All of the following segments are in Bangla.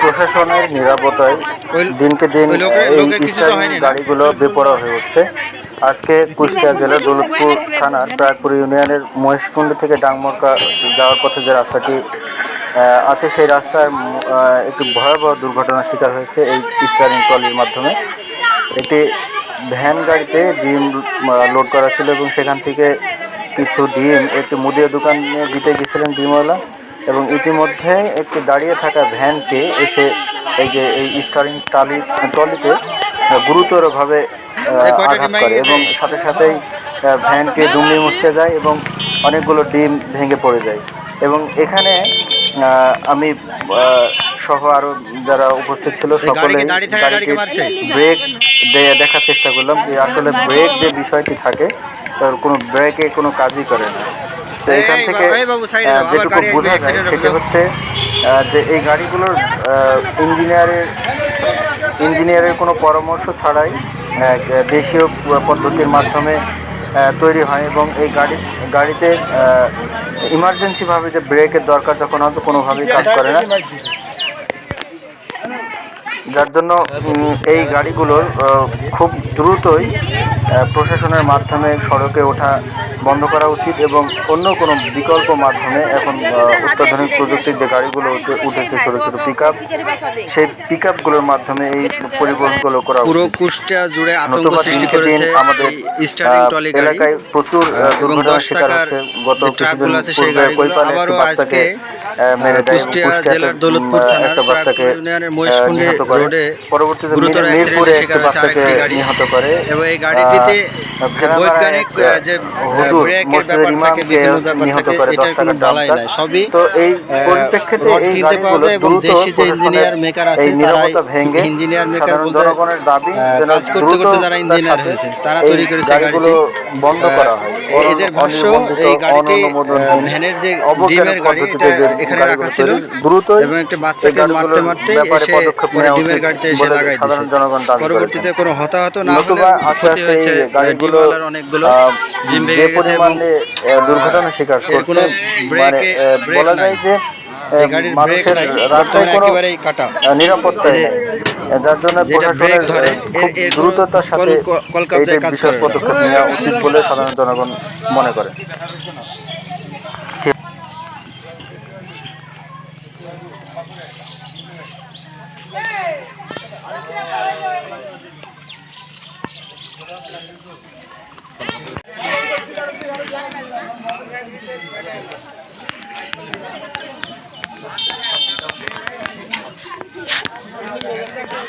প্রশাসনের নিরাপত্তায় দিনকে দিন এই স্টাইলিং? গাড়িগুলো বেপরোয়া হয়ে উঠছে। আজকে কুষ্টিয়া জেলার দৌলতপুর থানার প্রায়পুর ইউনিয়নের মহেশকুণ্ড থেকে ডাংমরকা যাওয়ার পথে যে রাস্তাটি আছে সেই রাস্তায় একটি ভয়াবহ দুর্ঘটনার শিকার হয়েছে এই স্টারিং ট্রলির মাধ্যমে। একটি ভ্যান গাড়িতে ডিম লোড করা ছিল এবং সেখান থেকে কিছু ডিম একটি মুদিয়া দোকানে দিতে গেছিলেন ডিমওয়ালা। এবং ইতিমধ্যে একটি দাঁড়িয়ে থাকা ভ্যানকে এসে এই যে এই স্টারিং টালি ট্রলিতে আহ, গুরুতরভাবে আঘাত করে এবং সাথে সাথেই আহ, ভ্যানকে দুমড়ে মুচড়ে যায় এবং অনেকগুলো ডিম ভেঙে পড়ে যায়। এবং এখানে আমি সহ আরও যারা উপস্থিত ছিল গাড়িকে গাড়িটির ব্রেক দেখার চেষ্টা করলাম যে আসলে ব্রেক যে বিষয়টি থাকে তার কোনো ব্রেকে কোনো কাজই করে না। তো এখান থেকে যেটুকু বোঝা যায় সেটি হচ্ছে যে এই গাড়িগুলোর ইঞ্জিনিয়ারের ইঞ্জিনিয়ারের কোনো পরামর্শ ছাড়াই দেশীয় পদ্ধতির মাধ্যমে তৈরি হয় এবং এই গাড়ি গাড়িতে ইমার্জেন্সিভাবে যে ব্রেকের দরকার যখন হবে কোনোভাবেই কাজ করে না। যার জন্য এই গাড়িগুলোর খুব দ্রুতই প্রশাসনের মাধ্যমে সড়কে ওঠা বন্ধ করা উচিত এবং অন্য কোনো বিকল্প মাধ্যমে এখন অত্যাধুনিক প্রযুক্তির যে গাড়িগুলো উঠেছে ছোটো ছোটো পিক আপ সেই পিক আপগুলোর মাধ্যমে এই পরিবহনগুলো করা পুরো কুষ্টিয়া জুড়ে আতঙ্ক নতুবা সৃষ্টি দিনকে দিন করেছে আমাদের এলাকায় প্রচুর দুর্ঘটনার শিকার হচ্ছে। গত কিছুদিন পূর্বে কৈপালে একটি বাচ্চাকে মেরে দেয় কুষ্টিয়া জেলার দৌলতপুর থানার একটা বাচ্চাকে নিহত করে রোডে পরবর্তীতে গুরুতর মিরপুরে একটি বাচ্চাকে নিহত করে। এবং এই গাড়িটিতে বৈজ্ঞানিক যে ব্রেকের মসজিদের ব্যাপার থাকে ইমামকে নিহত করে দশ টাকার বালাই ডাম্পচার নাই। সবই তো এই পরিপ্রেক্ষিতে এই গাড়িগুলো দ্রুত ইঞ্জিনিয়ার মেকার আছে এই নিরাপত্তা ভেঙে ইঞ্জিনিয়ার মেকার জনগণের দাবি যেন দ্রুত যারা ইঞ্জিনিয়ার হয়েছে তারা তৈরি করেছে গাড়িগুলো বন্ধ করা হয়। এদের ভাষ্য এই গাড়িটি ভ্যানের যে ডিমের গাড়ি এখানে রাখা ছিল তৈরি, দ্রুতই এবং একটা বাচ্চাকে মারতে মারতে এসে ডিমের গাড়িতে এসে লাগাই সাধারণ জনগণ পরবর্তীতে কোনো হতাহত না হলে আস্তে আস্তে গাড়িগুলো অনেকগুলো আহ, যে ভেঙে গেছে এবং পরিমাণে আহ, দুর্ঘটনা শিকার করছে মানে বলা যায় যে গাড়ির ব্রেক মানুষের নাই রাস্তায় কোনো নিরাপত্তাই নেই। যার জন্য প্রশাসনের খুব দ্রুততার সাথে কল- কল- কলকাতায় এই বিষয়ে পদক্ষেপ নেওয়া উচিত বলে সাধারণ জনগণ মনে করে। ভাই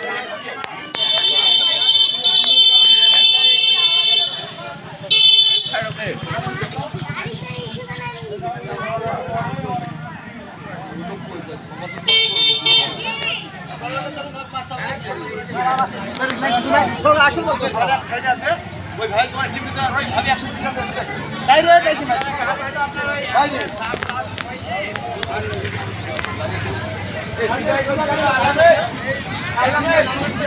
আলবামের সমস্ত